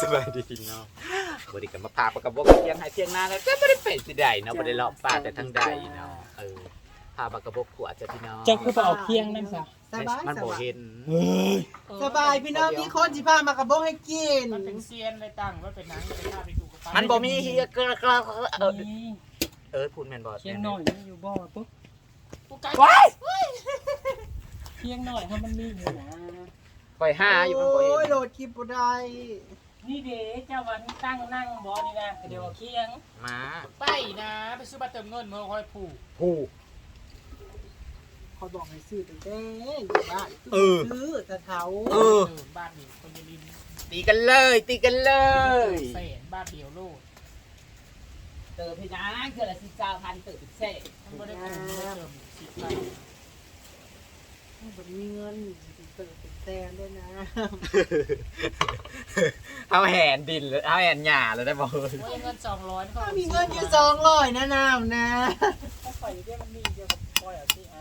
สบายดีพี่น้องบริกรรมมาพาปากกระบอกเพียงให้เพียงหน้าแล้วก็ไม่ได้เป็นสิใดเนาะไม่ได้เลาะป่าแต่ทั้งใดเนาะเออพาปากกระบอกขวดจะพี่น้องเจ้าคือไปเอาเคียงนั่นซะสบายมันสบ่บายเห็นสบายพี่น้องมีคนสิพามากระบอกให้กินมันเป็นเซียนเลยตั้งมันเป็นหนังจะไปฆ่าไปดูกับมันบ่มีเฮียกระกระเออนี่เออพูดแม่นบ่เคียงหน่อยมันอยู่บ่ปุ๊บกูไก่เคียงหน่อยถ้ามันมีอยู่นะ ปล่อยห้าอยู่มันบ่โอ้ยเห็นโหลดคลิปบ่ได้นี่เด้เจ้าวันตั้งนั่งบ่นี่นะเดี๋ยวเอาเคียงมาไปนะ ไปซื้อบัตรเติมเงินเมื่อคอยผูกผู้เขาบอกให้ซื้อตั้งแต่อยู่บ้านเออ ซื้อแต่เท้าเออบ้านนี้คนยลินตีกันเลย ตีกันเลยแสนบ้านเดียวโลดเติมพี่นะเกือบละสิบเก้าพันเติมเซ่มันไม่ได้ผูกไม่ได้เติมสิบไป บ่มีเงินสิเติมเป็น แสนด้วยนะเอาแหนดินเลยเอาแหนหญ้าเลยได้บ่เฮ้ยโอ้ยเงินสองร้อยถ้ามีเงินอยู่สองร้อยนะน้ำนะถ้าปล่อยเดี๋ยวมันมีเดี๋ยวก็ปล่อยเอาสิอะ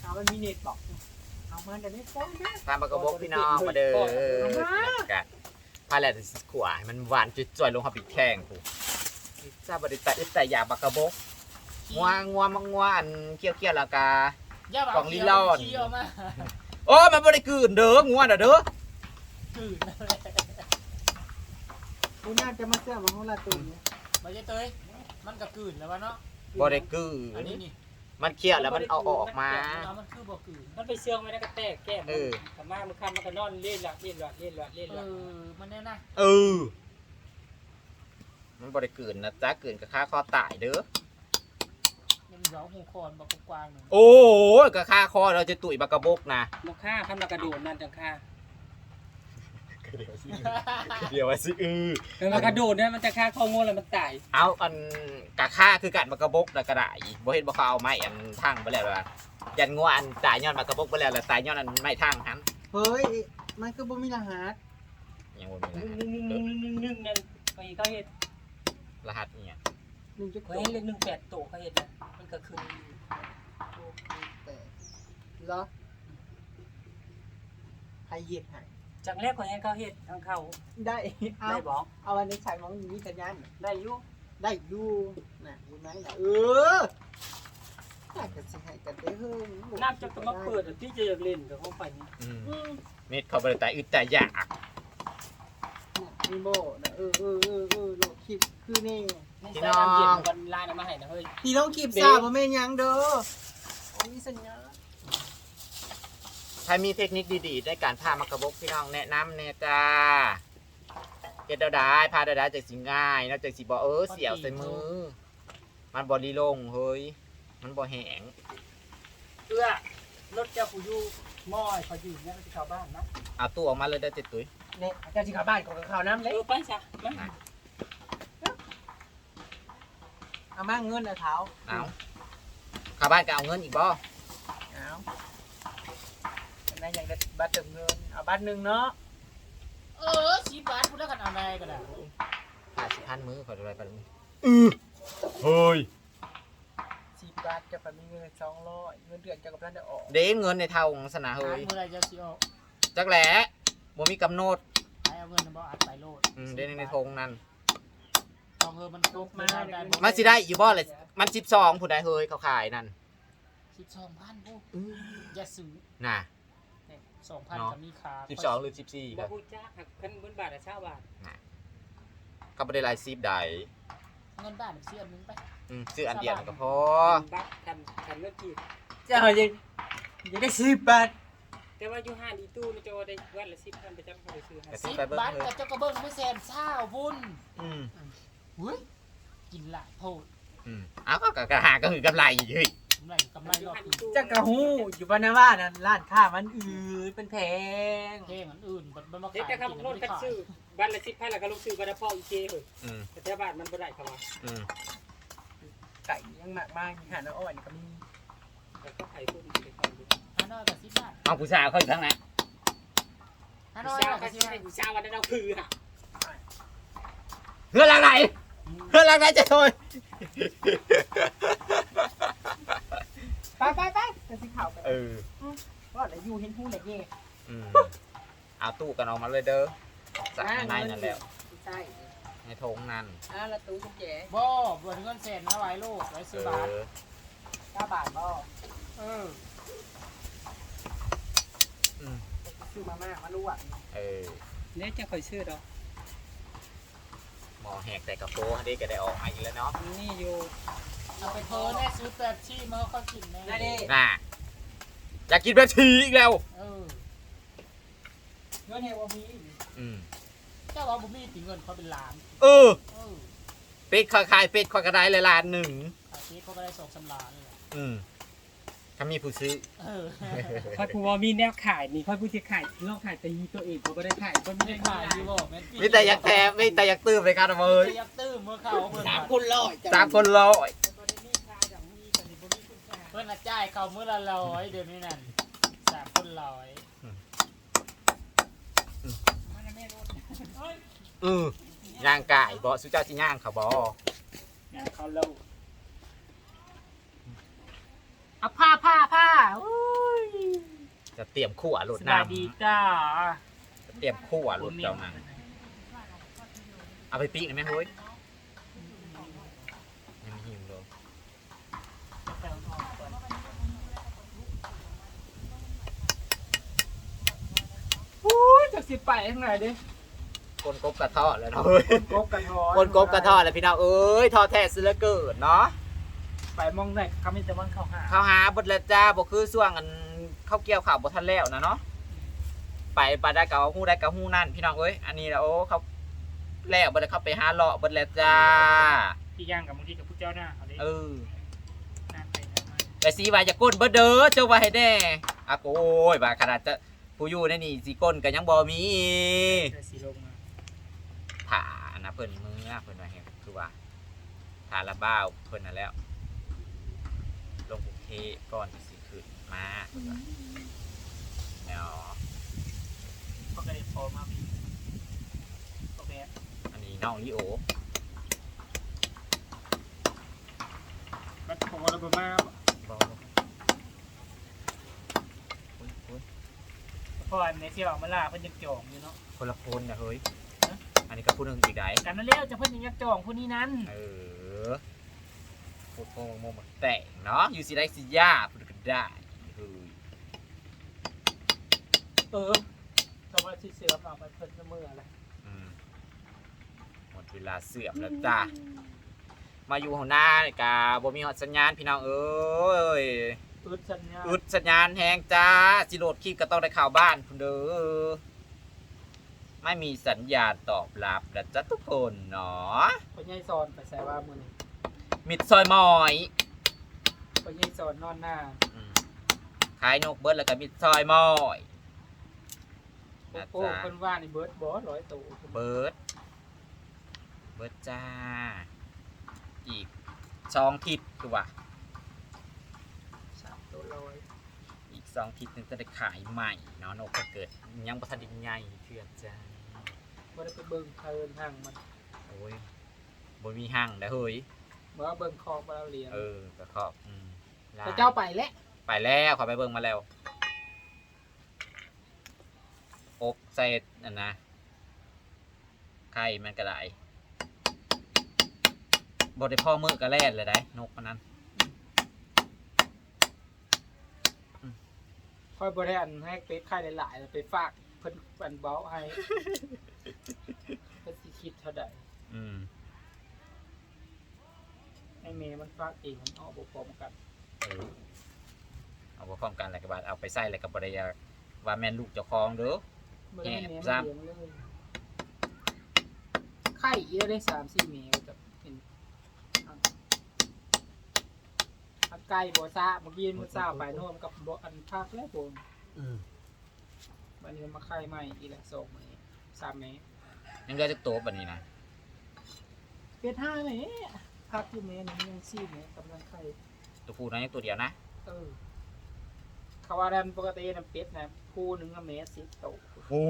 เอามันมีเน็ตบอกเอามาเดี๋ยวนี้ฟ้องนะตามปากกระบอกพี่น้องมาเด้อกันพาแลดขวาให้มันหวานจ่อยๆลงหับอีกแข้งผู้ทราบบ่ได้แต่แต่อยากปากกระบอกงัวงัวมังงัวอันเคี้ยวเคี้ยวแล้วกาย่าบ้าของลิลอน ขี้เอามาโอ้มันบ่ได้กลืนเด้องัวน่ะเด้อคืนกูน่าจะมาเสื้อมาของลาตุนเนี่ยมาเจ๊เตยมันก็คืนแล้ววะเนาะบ่ได้กลือันนนี้นี่มันเคี้ยวแล้วมันเอาออกมา เอามันคือบ่คืนมันไปเชื่องไว้ในกระแตกแก้มเออทำมามันคำมันก็นอนเล่นละเล่นละเล่นละเล่นเอละอมันแน่นะเออ มันบ่ได้กลืนนะจ๊ะกลืนก็ค่าคอตายเด้อมัน เหยาหูคอนบอกกว้างๆหนึ่งโอ้ยก็ค่าคอเราจะตุ๋ยบักกระบกนะมันฆ่าคำละกระโดดนั่นจังฆ่าเดี๋ยวว่าสิเออเออมันกระโดดเนี่ยมันจะฆ่าข้องูแล้วมันตายเอาอันกะค่าคือกันบักกระบกแล้วก็ได้บ่เห็นบ่เขาเอาไม้อันทั้งไปแล้วว่ายันงัวอันตายย้อนบักกระบกไปแล้วแล้วตายย้อนอันไม้ทั้งหันเฮ้ยมันคือบ่มีรหัสยังบ่มีนึ่งนึ่งนึ่งนึ่งนึ่งนั่นไปเขาเห็นรหัสอีหยังหนึ่งจุดเขาเห็นเลขหนึ่งแปดโตเขาเห็นนะ มันก็ขึ้นแต่เหรอใครเหยียดให้จากแรกเขาเห็นเขาเห็นทางเขาได้เอาได้บอกเอาอันนี้ใช้มองมีสัญญาณได้อยู่ได้อยู่น่ะเห็นไหมน่ะเออน่าจะสิให้กันได้เฮ้ยน้ำจะก็มาเปิดที่จะอยากเล่นกับเขาไปนี่อืมอืมมิดเขาบ่ได้ตายอึดแต่ยาก มีโบน่ะเออเออเออเออโหลดคลิปคือนี่ในสายน้ำเย็นวันไลน์มาให้นะเฮ้ยพี่ต้องคลิปซาบ่แม่นหยังเด้ออันนี้สัญญาณใครมีเทคนิคดีๆในการพามากระบกพี่น้องแนะนำแน่จ้าเฮ็ดเดาได้พาเดาได้จากสิง่ายนอกจากสิบ่เออเสียวใส่มือ มันบ่ลีลงเฮ้ย มันบ่แห้งเพื่อรถเจ้าผู้อยู่ม้อยเขาอยู่เนี่ยมันจะเข้าบ้านนะเอาตู้ออกมาเลยได้อติดตุ้ย เนี่ยเจ้าสิเข้าบ้านของเขาน้ำเอเล็กอไปซะมาเอามาเงินน่ะเท้าเอาเข้าบ้านก็เอาเงินอีกบ่เอาอันนั้นอยากได้บัตรเติมเงิน เอาบัตรหนึ่งเนาะ เออชีบาทพูดแล้วกันเอาอะไรก็ได้ห้าสิบพันมือขอดูอะไรไปดูอือเฮ้ยสิบบาทจะไปมีเงินสองร้อยเงินเดือนจะกับท่านได้ออก เด้เงินในเท่าของสนาหาเฮ้ย เมื่อไรจะสิออกจักแหละ บ่มีกำหนดไปเอาเงินมาบอกอัดไปโลดอืมเด้ในธงนั่นทองเออมันครบมาได้มันสิได้อยู่บ่เลยมัน12ผู้ใดเฮ้ยเขาขายนั่นสิบสองพันปุ๊บอย่าซื้อน่ะ สองพันเนาะกับมีคา12 หรือ 14บ่ก็ฮู้จักหักคันบนบาทละ20บาทก็บ่ได้หลาย10ใดเงินบ้านเสียนึงไปอืมซื้ออันเดียวก็พอ บัตรคันคันเงินกีบเจ้ายังยังได้สิบบาท แต่ว่าอยู่ห้างอีตู้นี่จะได้วันละ10,000ไปจับเขาไปซื้อให้แต่สิซื้บอไปเบิ่งบาทเฮ้ยกับเจ้ากระเบื้องไม่แสนเศร้าบุญอืมเฮ้ยกินหลายโพดอืมเอาก็ก็ก็หาก็คือกำไรเฮ้ยกำไรกำไรรอบอื่นเจ้ากระหูอยู่บ้านนาว่านั่นร้านค้ามันอืดเป็นแพงเพลงอันอื่นมันมาเด็กขายจะขับรถกันซื้อวันละ10,000แล้วก็ลงซื้อบัตรพ่ออีเจเฮ้ยอืมแต่แถวบ้านมันบ่ได้เข้ามาอืมไก่ยังมากมากมีหาน้ำอ้อยนี่ก็มีแล้วก็ไข่พุ่นไปเข้าดูฮา นอยกับสิบบาทเอาผู้ชายเขาอยู่ทั้งนั้นฮาผู้นอยสาวกัก็บสิสิบให้บาทผู้สาววันนั้นเอาคืออะเพื่อนหลังไหนเพื่อนหลังไหนจะโทยไปไปไปจะสิข่าวกันเออว่าอะไรอยู่เห็นผู้ไหนเย่อืมเอาตู้กันออกมาเลยเด้อจากข้างในนั่นแหล้วใช่ในทงนั่นอ่าละตู้กุญแจบ่บวชเงินเสร็จนะไว้ลูกไว้เอซื้อบาทอเก้าบาทบ่เออ อืมซื้อมาม่ามาลวกเออเนี่ยจะคอยซื้อดอกหมอแหกแต่กระโปรงได้ก็ได้ออกมาอีกแล้วเนาะนี่อยู่เอาไปเธอแน่ซื้อแปดชีมาเขากินแน่นั่นเองน่ะอยากกินแบบทีอีกแล้วเออเงินเฮว่ามีอืมเจ้าว่าบุมีติเงินเขาเป็นล้านเออเออเป็ดขายขายเป็ดขายกระไดเลยล้านหนึ่งอาทิตย์เขาก็ได้สองสามล้านเลยแหละอืม ถ้ามีผู้ซื้อ เออค่อยพูดว่ามีแนวขายนี่ค่อยพูดที่ขายลองขายแต่ยีตัวเองเขาไม่ได้ขายก็ไม่ไม่ได้ขายดีบ่แม่นมีแต่อยากแถมมีแต่อยากตื้มไปกันเอาเลยยักตื้มเมื่อเขาเพิ่นสามว่าคนร้อยสามคนร้อยเพิ่นน่ะจ่ายเขามื้อละร้อยเดี๋ยวนี้นั่นสามคนร้อยอือย่างไก่บอสุเจ้าจิย่างเขาบอเขาเล่า เอาผ้าผ้าผ้าอุ้ยจะเตรียมขั่วรถสน้บายดีจ้าำจะเตรียมขั่วรถเจ้านั่นเอาไปปีกหน่อยไหมเฮ้ยยังไม่หิวเลยโอ้ยจากสิไปทางไหนดิกนกบกระเทาะแล้วเนาะเฮ้ยกบกันทอกนกบกระเทาะแล้วพี่น้องเอ้ยทอแท้ซื้อแล้วเกิดเนาะ ไปมองไหนเขามีแต่วันเขาหาเขาหาบทละจ้าบ่คือส่วงอันเข้าเกี่ยวข่าวบ่ทันแล้วนะเนาะไปปาได้กับฮู้ได้กับฮู้นั่นพี่น้องเอ้ยอันนี้แล้วโอ้เขาแล้วบ่ได้เข้าไปหาเลาะเบิดแล้วจ้าที่ย่างกับบางทีกับผู้เจ้าหน้าเขาดิเออหน้าไปหน้ามาแต่สีว่าจะก้นเบิดเด้อเจ้าว่าให้แน่อะโอ้ยว่าขนาดจะผู้อยู่ในนี่สิก้นก็ยังบ่มีเจอสีลงมาถ่านะเพิ่นมือเพิ่นว่าเฮ็ดคือว่าถ่าละบ้าวเพิ่นนั่นแล้วลง กรุงเทพก่อนสิขึ้นมาเพิ่นว่าเนาะเขาก็เลยพอมาพี่โอเคอันนี้น้องลิโอก็พอแล้วประมาณบอกอุ๊ยอุ๊ยพออันนี้ที่ออกมาล่าเพิ่นยังจองอยู่เนาะคนละคนนะเฮ้ยอันนี้ก็พูดหนึ่งอีกได้กันนั่นแล้วจะเพิ่นยังยักจองผู้นี้นั้น เออพูดโมโมมาแต่ง เนาะอยู่สิได้สิยาพูดก็ได้เฮ้ยเออเขาว่าที่เสือมาไปเพิ่นเสมออะไรอืมหมดเวลาเสื่อมแล้วจ้ามาอยู่หัวหน้านี่กาบ่มีหอดสัญญาณพี่น้องเอ้ยอึดสัญญาอึดสัญญาณแหงจ้าสิโหลดคลิปก็ต้องได้ข่าวบ้านคุณเด้อไม่มีสัญญาณตอบรับนะจ๊ะทุกคนเนาะพ่อใหญ่สอนไปใส่ว่ามื้อนี้มิดซอยมอย พ่อใหญ่สอนนอนหน้าอืมขายนกเบิร์ดแล้วก็มิดซอยมอยนะโอ้จ๊ะเพิ่นว่านี่เบิร์ดบ่ร้อยตัวเบิร์ดเบิร์ดจ้า อีกสองทิศคือว่า สามตัวร้อยอีกสองทิศนึงจะได้ขายใหม่เนาะนกก็เกิดยังประทันไดิใหญ่เพื่อนจ้า บ่ได้ไปเบิ่งเทินห่างมันโอ้ยบนมีห้างแล้วเฮ้ย บ่ว่าเบิ่งคอกบ่เราเลี้ยงเออก็ขอบอืมล แต่เจ้าไปแล้วไปแล้วขอไปเบิ่งมาแล้วอบใส่อันนะไข่มันก็ได้บได้พ่อมือก็แล่นเลยได้นกมันนั้นค่อยบ่ได้อันให้เป็ดไข่หลายๆไปฝากเพิ่นอันเบ้าให้เพิ่นสิคิดเท่าใดอืมให้แม่มันฝากเองมันออกบ่พร้อมกัน เออเอาไปพร้อมกันอะไรกับบาดเอาไปใส่อะไรกับบริยากว่าแม่นลูกเจ้าของเด้อบ่ได้ให้แม่แอบมันซ้ำเลี้ยงเลยไข่เยอะได้3-4แม่ก็จะเป็นอันไก่บ่ซ่าเมื่อกี้มันซ่าไปโน่มกับบ่อันภาคแล้วบ่อืมบัดนี้มันมาไข่ใหม่อีกแล้วสองแม่สามแม่ยังเหลือจะโตแบบนี้นะเป็ดห้าแม่พักอยู่แม่หนึงยัง4แม่กำลังไข่ ตัวผู้น้อยยังตัวเดียวนะเออเขาว่าดันปกติน้ำเป็ดนะคู่หนึ่งก็เมตรสิบโตวโอ้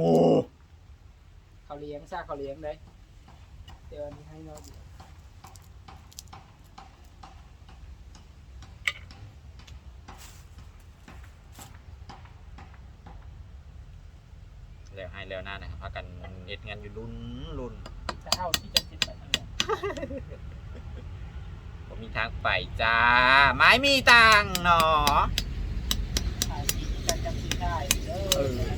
เขาเลี้ยงซากเขาเลี้ยงได้เดี๋ยวอันนี้ให้เราดูแล้วให้แล้วหน้านะครับพากันเฮ็ดงานอยู่รุ่นรุ่นจะเท่าที่จะติดไปทางนี้ผม มีทางไปจ้า ไม้มีตังค์เนาะถ่ายที่จะจำที่ได้เด้เอออ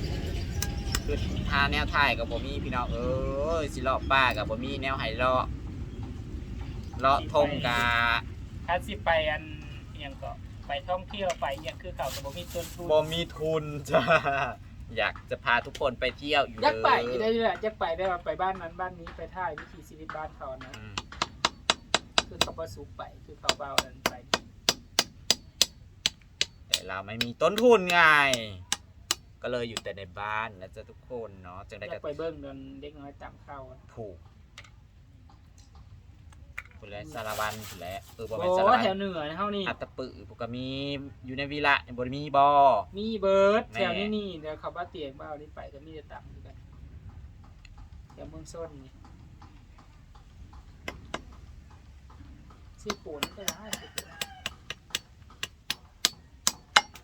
คือทาแนวถ่ายกับผมมีพี่น้องเอ้ยสิเลาะป้ากับผมมีแนวไห้เลาะเลาะทงกาถ้าสิไปอันอิหยังก็ไปท่องเที่ยวไปอิหยังคือเขาก็บ่มีต้นทุนบ่มีทุนจ้าอยากจะพาทุกคนไปเที่ยวอยู่อยากไปเลยได้แหละอยากไปได้ว่าไปบ้านนั้นบ้านนี้ไปถ่ายวิถีชีวิตบ้านเขานะอืม คือเขาประสุกไป คือเขาเบาอันไป แต่เราไม่มีต้นทุนไง ก็เลยอยู่แต่ในบ้านนะจ๊ะทุกคนเนาะจังอได้ยาก็กไปเบิ้งเดินเด็กน้อยตามเข้าอะผูกคุณและสารวันคุณและเออบ่โอ้แม่นสารวันแถวเหนือนะเฮานี่อัตตปือพวกก็มีอยู่ในวิระบ่ได้มีบ่มีเบิร์ดแม่แถวนี้นี่เดี๋ยวเขาบ้าเตียงบ้านี่ไปก็มีแต่ต่ำเหมือนกันแถวเมืองส้นนี่ ซีโปนก็ได้ซีโปน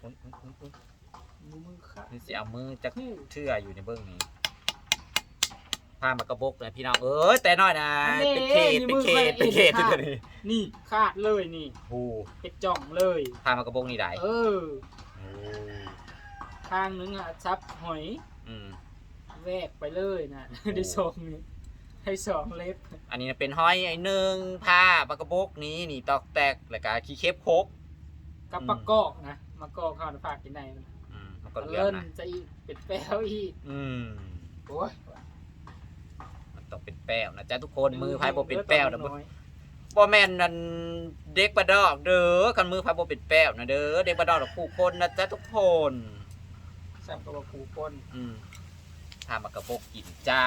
อุ๊ยอุ๊ยอุ๊ยอุ๊ยมือมือขาดนี่สิเอามือจะคือเชื่ออยู่ในเบื้องนี้พามากระบกเลยพี่น้องเอ้ยแต่น้อยนะอันนี้เป็นเขตเป็นเขตนี่มือเป็นเขตขาดตัวนี้นี่ขาดเลยนี่โอ้เป็นจ่องเลยพามากระบกนี่ได้เออโอ้ทางนึงอะซับหอยอืม แวกไปเลยนะได้สองนี่ ให้สองเล็บอันนี้เป็นห้อยไอ้หนึ่งผ้ามากระบกนี้นี่ตอกแตกแล้วก็ขี้เค็บโคกกับอืมปลากอกนะมากอกข้าวฝากกินได้มันอืมมันก็เหลือเล่นนะจะอีกเป็นแป้วอีกอืมโอ้ยมันต้องเป็นแป้วนะจ๊ะทุกคนมือพายบ่เป็นแป้วนะน้อยบ่แม่นนั่นเด็กประดอกเด้อกันมือพายบ่เป็นแป้วนะเด้อเด็กประดอกน่ะผู้คนนะจ๊ะทุกคนสับกับว่าผูปนอืมพามากระบกกินจ้า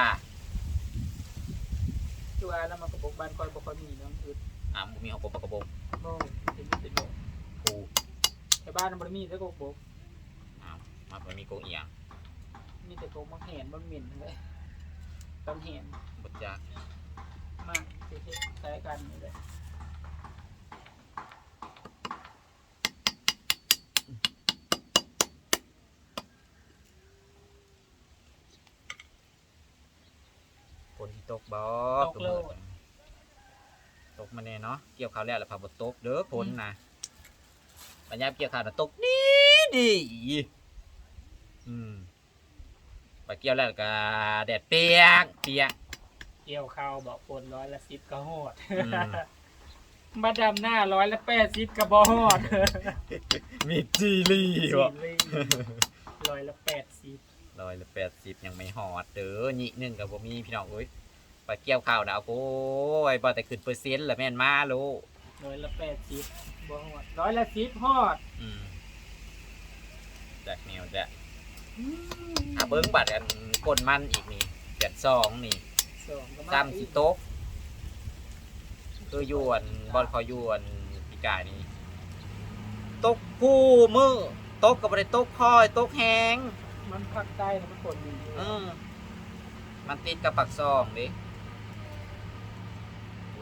คือว่าแล้วมันกระบอกบ้านคอยบอกคอยมีน้องอึดอ่ามีของผมปากกระบอกโม่เป็นเป็นโม่กูแต่บ้านมันบ่ได้มีแต่กระบอกอ้าวมามันมีโกงเอียงมีแต่กระบอกแหนมันเหม็นเลยตำแหนบดจักมากเฮ็ดๆใช้กันนี่เลย ฝ นที่ตกบ่ตกโลดตกมาแน่เนาะเกี่ยวข้าวแล้วแล้วพาบดตกเด้อฝนนะปัญญามเกี่ยวข้าวน่ะตกดีดีอืมไปเกี่ยวแล้วก็แดดเปียกเปียกเกี่ยวข้าวบอกปนร้อยละสิบก็โหดอืมมาดำหน้าร้อยละแปดสิบก็บ่ฮอดมีจีรีวะร้อยละแปดสิบร้อยละแปดสิบยังไม่หอดเด้อหนิหนึ่งกับบ่มีพี่น้องเอ้ย ไปเกี่ยวข้าวนะโอ้ยบ่แต่ขึ้นเปอร์เซ็นต์ละแม่นมาลูกร้อยละแปดสิบบ่ฮอดร้อยละสิบฮอดอืมจากแนวจะอะเบิ้งบัตรอันก้นมันอีกนี่เจ็ดสองนี่สองก็มาซ้ำสิโต๊ะคืออยวนบอลคอยยวนปีกายนี่ตกคู่มือตกกับบริตกคอยตกแหงมันภาคใต้นะมันฝนอยู่อืมมันติดกับปักซองดิ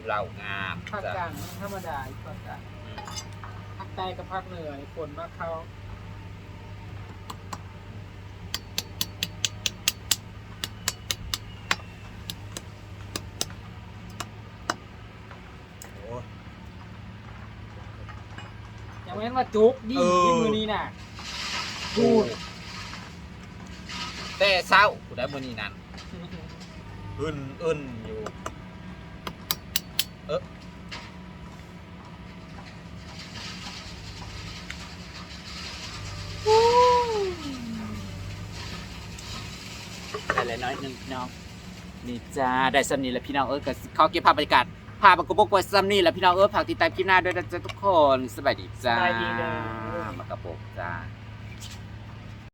เหล่างามภาคจ้ะกลางธรรมดาอีกภาคกลางอืมภาคใต้กับภาคเหนือนี่ฝนมากเข้าโอ้ย อย่างนั้นว่าจุกดีเออ ที่มือนี้น่ะพูดแต่เศร้ากูได้มือนี้นั้นอึนอึนอยู่เออได้เลยน้อยหนึ่งพี่น้อง นี่จ้า ได้สำนีแล้วพี่น้องเอ้ยก็เขาเก็บภาพบรรยากาศภาพมันก็บกไว้สำนีแล้วพี่น้องเอ้ยฝากติดตามคลิปหน้าด้วยนะจ๊ะทุกคนสบายดีจ้าสบายดีเด้อมากระโปรงจ้า